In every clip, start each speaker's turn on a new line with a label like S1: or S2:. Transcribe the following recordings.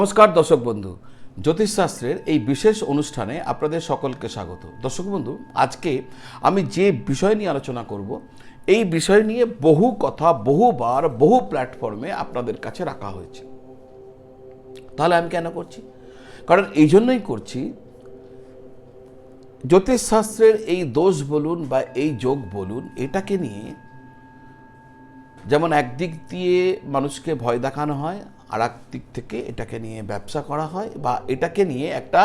S1: নমস্কার, দর্শক বন্ধু। জ্যোতিষশাস্ত্রের এই বিশেষ অনুষ্ঠানে আপনাদের সকলকে স্বাগত। দর্শক বন্ধু, আজকে আমি যে বিষয় নিয়ে আলোচনা করব, এই বিষয় নিয়ে বহু কথা, বহুবার, বহু প্ল্যাটফর্মে আপনাদের কাছে রাখা হয়েছে। তাহলে আমি কেন করছি? কারণ এই জন্যই করছি, জ্যোতিষশাস্ত্রের এই দোষ বলুন বা এই যোগ বলুন, এটাকে নিয়ে যেমন একদিক দিয়ে মানুষকে ভয় দেখানো হয় আর এক দিক থেকে এটাকে নিয়ে ব্যবসা করা হয় বা এটাকে নিয়ে একটা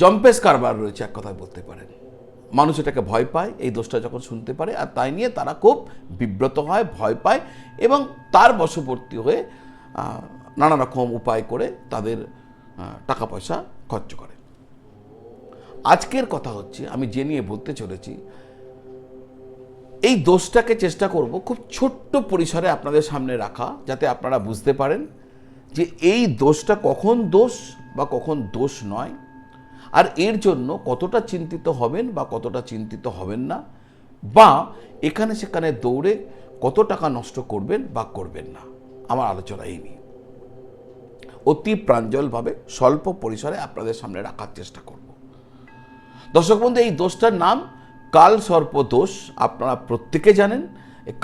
S1: জম্পেস কারবার রয়েছে এক কথায় বলতে পারেন। মানুষ এটাকে ভয় পায়, এই দোষটা যখন শুনতে পারে আর তাই নিয়ে তারা খুব বিব্রত হয়, ভয় পায় এবং তার বশবর্তী হয়ে নানা রকম উপায় করে তাদের টাকা পয়সা খরচ করে। আজকের কথা হচ্ছে, আমি যে নিয়ে বলতে চলেছি এই দোষটাকে চেষ্টা করব খুব ছোট্ট পরিসরে আপনাদের সামনে রাখা, যাতে আপনারা বুঝতে পারেন যে এই দোষটা কখন দোষ বা কখন দোষ নয়, আর এর জন্য কতটা চিন্তিত হবেন বা কতটা চিন্তিত হবেন না, বা এখানে সেখানে দৌড়ে কত টাকা নষ্ট করবেন বা করবেন না। আমার আলোচনা এই নিয়ে। অতি প্রাঞ্জলভাবে স্বল্প পরিসরে আপনাদের সামনে রাখার চেষ্টা করব। দর্শক বন্ধু, এই দোষটার নাম কাল সর্প দোষ আপনারা প্রত্যেকে জানেন।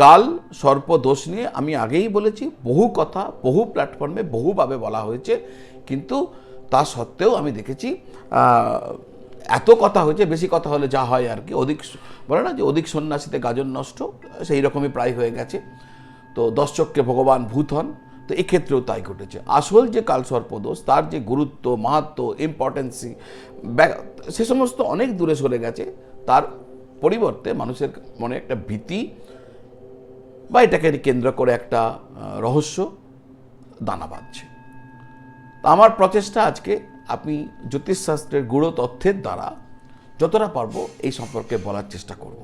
S1: কাল সর্প দোষ নিয়ে আমি আগেই বলেছি, বহু কথা, বহু প্ল্যাটফর্মে বহুভাবে বলা হয়েছে। কিন্তু তা সত্ত্বেও আমি দেখেছি এত কথা হয়েছে, বেশি কথা হলে যা হয় আর কি। অধিক বলে না যে অধিক সন্ন্যাসীতে গাজন নষ্ট, সেই রকমই প্রায় হয়ে গেছে। তো দর্শককে ভগবান ভূত হন, তো এক্ষেত্রেও তাই ঘটেছে। আসল যে কালসর্পদোষ তার যে গুরুত্ব, মাহাত্ম ইম্পর্টেন্সি সে সমস্ত অনেক দূরে সরে গেছে। তার পরিবর্তে মানুষের মনে একটা ভীতি বা এটাকে কেন্দ্র করে একটা রহস্য দানা বাঁধছে। আমার প্রচেষ্টা আজকে আমি জ্যোতিষশাস্ত্রের গুঁড়ো তথ্যের দ্বারা যতটা পারব এই সম্পর্কে বলার চেষ্টা করব।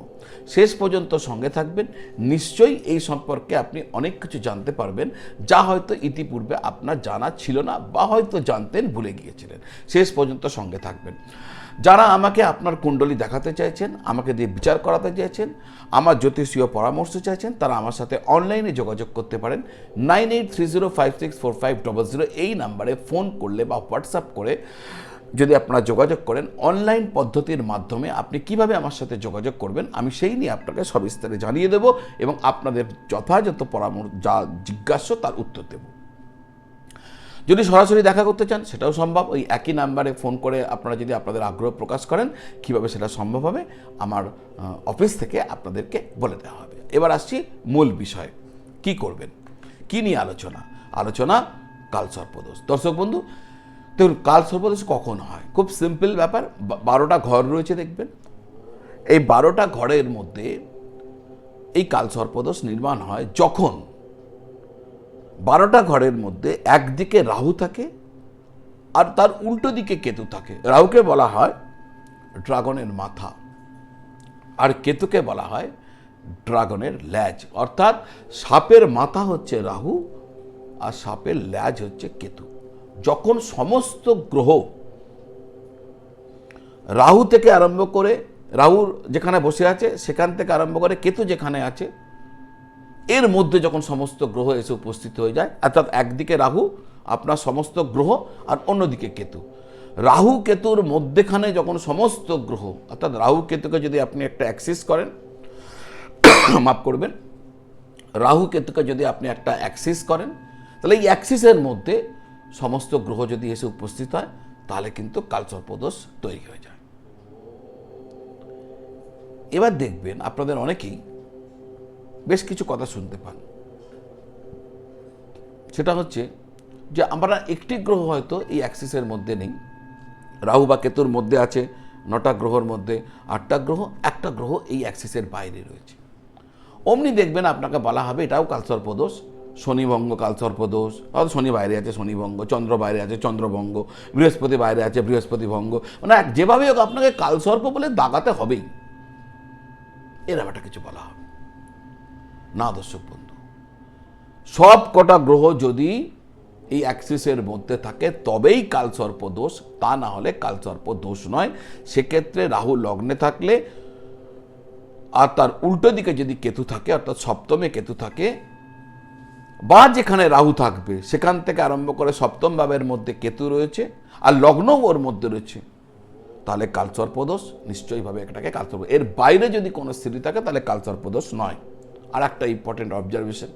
S1: শেষ পর্যন্ত সঙ্গে থাকবেন। নিশ্চয়ই এই সম্পর্কে আপনি অনেক কিছু জানতে পারবেন, যা হয়তো ইতিপূর্বে আপনার জানা ছিল না বা হয়তো জানতেন ভুলে গিয়েছিলেন। শেষ পর্যন্ত সঙ্গে থাকবেন। যারা আমাকে আপনার কুণ্ডলী দেখাতে চাইছেন, আমাকে দিয়ে বিচার করাতে চাইছেন, আমার জ্যোতিষীয় পরামর্শ চাইছেন, তারা আমার সাথে অনলাইনে যোগাযোগ করতে পারেন। Nine eight three zero five six four five double zero এই নাম্বারে ফোন করলে বা হোয়াটসঅ্যাপ করে যদি আপনারা যোগাযোগ করেন অনলাইন পদ্ধতির মাধ্যমে আপনি কীভাবে আমার সাথে যোগাযোগ করবেন, আমি সেই নিয়ে আপনাকে সবিস্তারে জানিয়ে দেব এবং আপনাদের যথাযথ পরামর্শ, যা জিজ্ঞাসা তার উত্তর দেব। যদি সরাসরি দেখা করতে চান, সেটাও সম্ভব। ওই একই নাম্বারে ফোন করে আপনারা যদি আপনাদের আগ্রহ প্রকাশ করেন, কীভাবে সেটা সম্ভব হবে, আমার অফিস থেকে আপনাদেরকে বলে দেওয়া হবে। এবার আসছি মূল বিষয়। কি করবেন? কি নিয়ে আলোচনা? আলোচনা কাল সর্পদোষ। দর্শক বন্ধু, দেখুন, কাল সর্পদোষ কখন হয়? খুব সিম্পল ব্যাপার বারোটা ঘর রয়েছে দেখবেন। এই বারোটা ঘরের মধ্যে এই কাল সর্পদোষ নির্মাণ হয় যখন বারোটা ঘরের মধ্যে একদিকে রাহু থাকে আর তার উল্টো দিকে কেতু থাকে। রাহুকে বলা হয় ড্রাগনের মাথা আর কেতুকে বলা হয় ড্রাগনের ল্যাজ। অর্থাৎ সাপের মাথা হচ্ছে রাহু আর সাপের ল্যাজ হচ্ছে কেতু। যখন সমস্ত গ্রহ রাহু থেকে আরম্ভ করে, রাহুর যেখানে বসে আছে, সেখান থেকে আরম্ভ করে কেতু যেখানে আছে এর মধ্যে যখন সমস্ত গ্রহ এসে উপস্থিত হয়ে যায়, অর্থাৎ একদিকে রাহু, আপনার সমস্ত গ্রহ, আর অন্যদিকে কেতু। রাহু কেতুর মধ্যেখানে যখন সমস্ত গ্রহ, অর্থাৎ রাহু কেতুকে যদি আপনি একটা অ্যাক্সিস করেন, মাফ করবেন, রাহু কেতুকে যদি আপনি একটা অ্যাক্সিস করেন, তাহলে এই অ্যাক্সিসের মধ্যে সমস্ত গ্রহ যদি এসে উপস্থিত হয়, তাহলে কিন্তু কালসর্পদোষ তৈরি হয়ে যায়। এবার দেখবেন, আপনাদের অনেকেই বেশ কিছু কথা শুনতে পান। সেটা হচ্ছে যে আমরা একটি গ্রহ হয়তো এই অ্যাক্সিসের মধ্যে নেই। রাহু বা কেতুর মধ্যে আছে, নটা গ্রহর মধ্যে আটটা গ্রহ, একটা গ্রহ এই অ্যাক্সিসের বাইরে রয়েছে। অমনি দেখবেন আপনাকে বলা হবে এটাও কালসর্পদোষ শনিভঙ্গ কালসর্পদোষ অর্থাৎ শনি বাইরে আছে শনিভঙ্গ চন্দ্র বাইরে আছে চন্দ্রভঙ্গ বৃহস্পতি বাইরে আছে, বৃহস্পতি ভঙ্গ। মানে যেভাবেই হোক আপনাকে কালসর্প বলে দাগাতে হবেই। এরকম একটা কিছু বলা হবে। না দর্শক বন্ধু। সব কটা গ্রহ যদি এই অ্যাক্সিসের মধ্যে থাকে, তবেই কালসর্প দোষ, তা না হলে কালসর্প দোষ নয়। সেক্ষেত্রে রাহু লগ্নে থাকলে আর তার উল্টো দিকে যদি কেতু থাকে, অর্থাৎ সপ্তমে কেতু থাকে, বা যেখানে রাহু থাকবে, সেখান থেকে আরম্ভ করে সপ্তম ভাবের মধ্যে কেতু রয়েছে, আর লগ্নও ওর মধ্যে রয়েছে, তাহলে কালসর্পদোষ নিশ্চয়ইভাবে এটাকে কালসর্প এর বাইরে যদি কোনো স্থিতি থাকে, তাহলে কালসর্পদোষ নয়। আর একটা ইম্পর্টেন্ট অবজারভেশন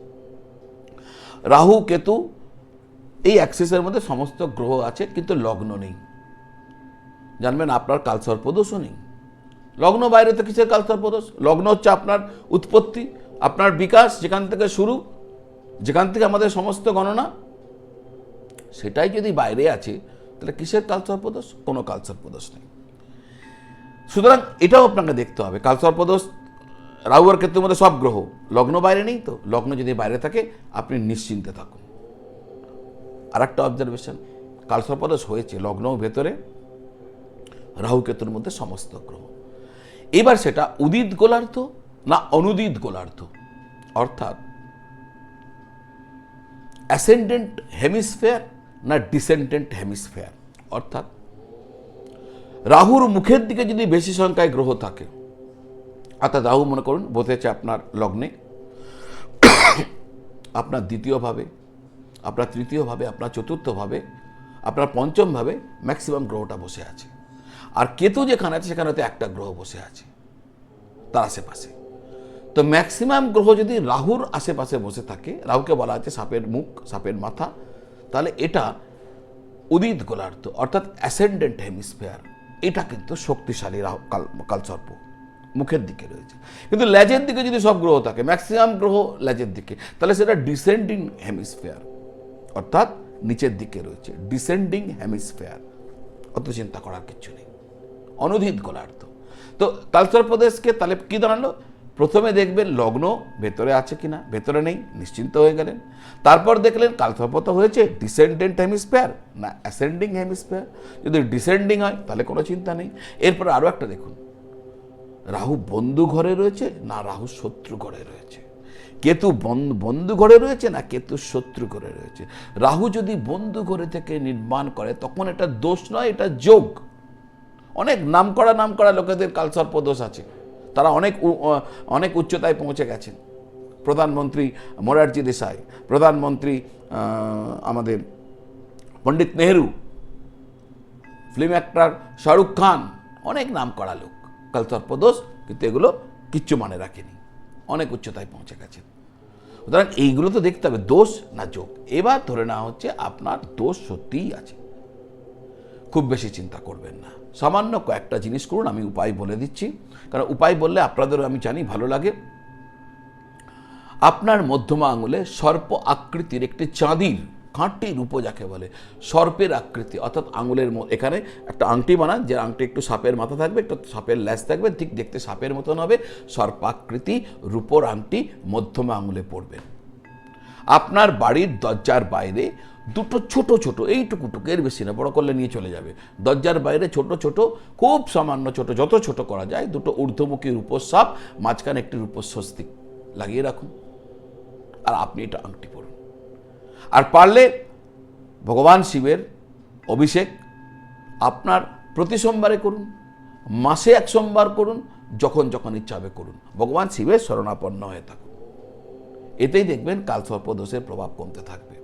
S1: রাহু, কেতু এই অ্যাক্সিসের মধ্যে সমস্ত গ্রহ আছে, কিন্তু লগ্ন নেই। জানবেন, আপনার কালসর্পদোষও নেই। লগ্ন বাইরে তো কিসের কালসর্পদোষ লগ্ন হচ্ছে আপনার উৎপত্তি, আপনার বিকাশ, যেখান থেকে শুরু, যেখান থেকে আমাদের সমস্ত গণনা। সেটাই যদি বাইরে আছে, তাহলে কিসের কালসর্পদোষ কোনো কালসর্পদোষ নেই। সুতরাং এটাও আপনাকে দেখতে হবে। কালসর্পদোষ রাহু আর ক্ষেত্রের মধ্যে সব গ্রহ। লগ্ন বাইরে নেই তো। লগ্ন যদি বাইরে থাকে, আপনি নিশ্চিন্তে থাকুন। আর একটা অবজারভেশন কালসর্পদোষ হয়েছে লগ্ন ভেতরে, রাহু কেতুর মধ্যে সমস্ত গ্রহ। এবার সেটা উদিত গোলার্ধ না অনুদিত গোলার্ধ? অর্থাৎ অ্যাসেন্ডেন্ট হেমিসফেয়ার না ডিসেন্ডেন্ট হেমিসফেয়ার অর্থাৎ রাহুর মুখের দিকে যদি বেশি সংখ্যায় গ্রহ থাকে অর্থাৎ রাহু মনে করুন বসেছে আপনার লগ্নে। আপনার দ্বিতীয়ভাবে, আপনার তৃতীয়ভাবে, আপনার চতুর্থভাবে, আপনার পঞ্চমভাবে ম্যাক্সিমাম গ্রহটা বসে আছে। আর কেতু যেখানে আছে, সেখানে তো একটা গ্রহ বসে আছে, তার আশেপাশে। তো ম্যাক্সিমাম গ্রহ যদি রাহুর আশেপাশে বসে থাকে, রাহুকে বলা আছে সাপের মুখ, সাপের মাথা, তাহলে এটা উদিত গোলার্ধ, অর্থাৎ অ্যাসেন্ডেন্ট হেমিসফেয়ার এটা কিন্তু শক্তিশালী রাহু কাল, কালসর্প। মুখের দিকে রয়েছে। কিন্তু ল্যাজের দিকে যদি সব গ্রহ থাকে ম্যাক্সিমাম গ্রহ ল্যাজের দিকে, তাহলে সেটা ডিসেন্ডিং হেমিসফেয়ার অর্থাৎ নিচের দিকে রয়েছে। ডিসেন্ডিং হেমিসফেয়ার অত চিন্তা করার কিছু নেই। অনুদিত গোলার্ধ। তো তালসর প্রদেশকে তাহলে কি দাঁড়াল? প্রথমে দেখবেন লগ্ন ভেতরে আছে কি না ভেতরে নেই, নিশ্চিন্ত হয়ে গেলেন। তারপর দেখলেন কালসর্পত হয়েছে ডিসেন্ডেন্ট হেমিস্ফেয়ার না অ্যাসেন্ডিং হেমিস্ফেয়ার যদি ডিসেন্ডিং হয়, তাহলে কোনো চিন্তা নেই। এরপর আরও একটা দেখুন। রাহু বন্ধু ঘরে রয়েছে, না রাহু শত্রু ঘরে রয়েছে। কেতু বন্ধ- ঘরে রয়েছে, না কেতু শত্রু ঘরে রয়েছে। রাহু যদি বন্ধু ঘরে থেকে নির্মাণ করে, তখন এটা দোষ নয়, এটা যোগ। অনেক নামকরা নামকরা লোকেদের কালসর্প দোষ আছে। তারা অনেক অনেক উচ্চতায় পৌঁছে গেছেন। প্রধানমন্ত্রী মোরারজি দেশাই, প্রধানমন্ত্রী আমাদের পণ্ডিত নেহরু, ফিল্ম অ্যাক্টর শাহরুখ খান, অনেক নাম করা লোক। কালসর্প দোষ কিন্তু এগুলো কিচ্ছু মানে রাখেনি। অনেক উচ্চতায় পৌঁছে গেছেন সুতরাং এইগুলো তো দেখতে হবে, দোষ না যোগ। এবার ধরে নেওয়া হচ্ছে আপনার দোষ সত্যিই আছে। খুব বেশি চিন্তা করবেন না। সামান্য কয়েকটা জিনিস করুন, আমি উপায় বলে দিচ্ছি। কারণ উপায় বললে আপনাদেরও আমি জানি, ভালো লাগে। আপনার মধ্যমা আঙুলে সর্প আকৃতির একটি চাঁদির কাঁটি রূপ যাকে বলে, সর্পের আকৃতি, অর্থাৎ আঙুলের এখানে একটা আংটি বানান, যে আংটি একটু সাপের মাথা থাকবে, একটু সাপের ল্যাস থাকবে, ঠিক দেখতে সাপের মতন হবে, সর্পাকৃতি রূপোর আংটি মধ্যমা আঙুলে পড়বে। আপনার বাড়ির দরজার বাইরে দুটো ছোট ছোট এইটুকুটুকু এর বেশি না, বড় করলে নিয়ে চলে যাবে। দরজার বাইরে ছোট ছোট, খুব সামান্য ছোট, যত ছোট করা যায়, দুটো ঊর্ধ্বমুখী রূপসাপ মাঝখানে একটি রূপস্বস্তিক লাগিয়ে রাখুন। আর আপনি এটা আংটি পড়ুন আর পারলে ভগবান শিবের অভিষেক আপনার প্রতি সোমবারে করুন, মাসে এক সোমবার করুন, যখন যখন ইচ্ছা হবে করুন। ভগবান শিবের শরণাপন্ন হয়ে থাকুন। এতেই দেখবেন কালসর্পদোষের প্রভাব কমতে থাকবে।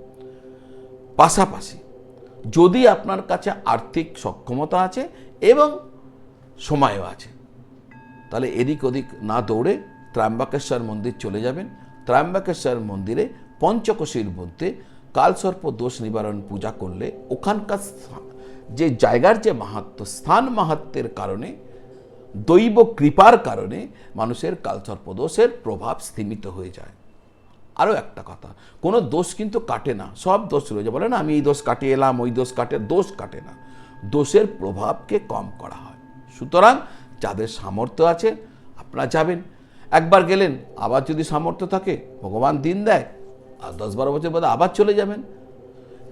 S1: পাশাপাশি যদি আপনার কাছে আর্থিক সক্ষমতা আছে এবং সময়ও আছে, তাহলে এদিক ওদিক না দৌড়ে ত্র্যম্বকেশ্বর মন্দির চলে যাবেন। ত্র্যম্বকেশ্বর মন্দিরে পঞ্চকোশীর মধ্যে কালসর্প দোষ নিবারণ পূজা করলে ওখানকার যে জায়গার যে মাহাত্ম, স্থান মাহাত্মের কারণে, দৈব কৃপার কারণে মানুষের কালসর্প দোষের প্রভাব স্থিমিত হয়ে যায়। আরও একটা কথা, কোনো দোষ কিন্তু কাটে না, সব দোষ রয়েছে। বলে না, আমি এই দোষ কাটিয়ে এলাম, ওই দোষ কাটে দোষ কাটে না। দোষের প্রভাবকে কম করা হয়। সুতরাং যাদের সামর্থ্য আছে, আপনারা যাবেন। একবার গেলেন, আবার যদি সামর্থ্য থাকে, ভগবান দিন দেয় আর দশ বারো বছর বাদে আবার চলে যাবেন।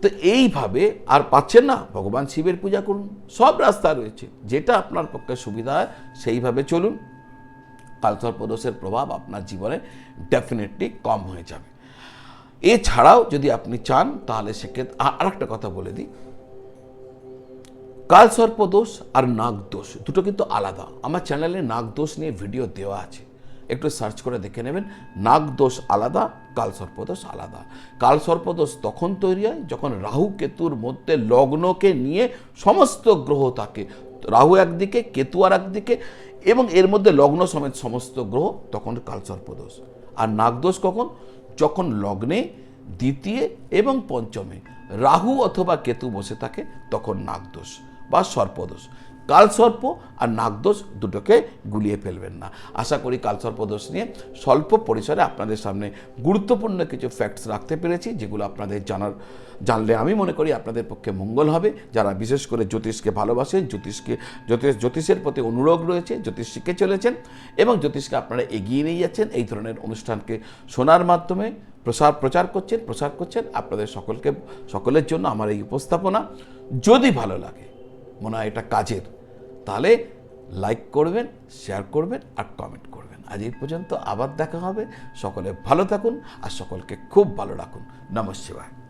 S1: তো এইভাবে আর পাচ্ছেন না। ভগবান শিবের পূজা করুন। সব রাস্তা রয়েছে। যেটা আপনার পক্ষে সুবিধা হয়, সেইভাবে চলুন। কালসর্পদোষের প্রভাব আপনার জীবনে ডেফিনেটলি কম হয়ে যাবে। এছাড়াও যদি আপনি চান, তাহলে সেক্ষেত্রে আর একটা কথা বলে দিই। কালসর্পদোষ আর নাগদোষ, দুটো কিন্তু আলাদা। আমার চ্যানেলে নাগদোষ নিয়ে ভিডিও দেওয়া আছে। একটু সার্চ করে দেখে নেবেন নাগদোষ আলাদা কালসর্পদোষ আলাদা। কালসর্পদোষ তখন তৈরি হয় যখন রাহু কেতুর মধ্যে লগ্নকে নিয়ে সমস্ত গ্রহ থাকে রাহু একদিকে, কেতু আর একদিকে, এবং এর মধ্যে লগ্ন সমেত সমস্ত গ্রহ তখন কালসর্পদোষ আর নাগদোষ কখন? যখন লগ্নে দ্বিতীয় এবং পঞ্চমে, রাহু অথবা কেতু বসে থাকে তখন নাগদোষ বা সর্পদোষ কালসর্প আর নাগদোষ দুটোকে গুলিয়ে ফেলবেন না। আশা করি কালসর্পদোষ নিয়ে স্বল্প পরিসরে আপনাদের সামনে গুরুত্বপূর্ণ কিছু ফ্যাক্টস রাখতে পেরেছি, যেগুলো আপনাদের জানার জানলে আমি মনে করি আপনাদের পক্ষে মঙ্গল হবে। যারা বিশেষ করে জ্যোতিষকে ভালোবাসেন, জ্যোতিষকে জ্যোতিষ জ্যোতিষের প্রতি অনুরাগ রয়েছে জ্যোতিষ শিখে চলেছেন এবং জ্যোতিষকে আপনারা এগিয়ে নিয়ে যাচ্ছেন। এই ধরনের অনুষ্ঠানকে শোনার মাধ্যমে প্রসার প্রচার করছেন, প্রসার করছেন। আপনাদের সকলকে সকলের জন্য আমার এই উপস্থাপনা। যদি ভালো লাগে মনে হয় এটা কাজের। তাহলে লাইক করবেন শেয়ার করবেন আর কমেন্ট করবেন। আজ এই পর্যন্ত আবার দেখা হবে। সকলে ভালো থাকুন আর সকলকে খুব ভালো রাখুন। নমস্কার।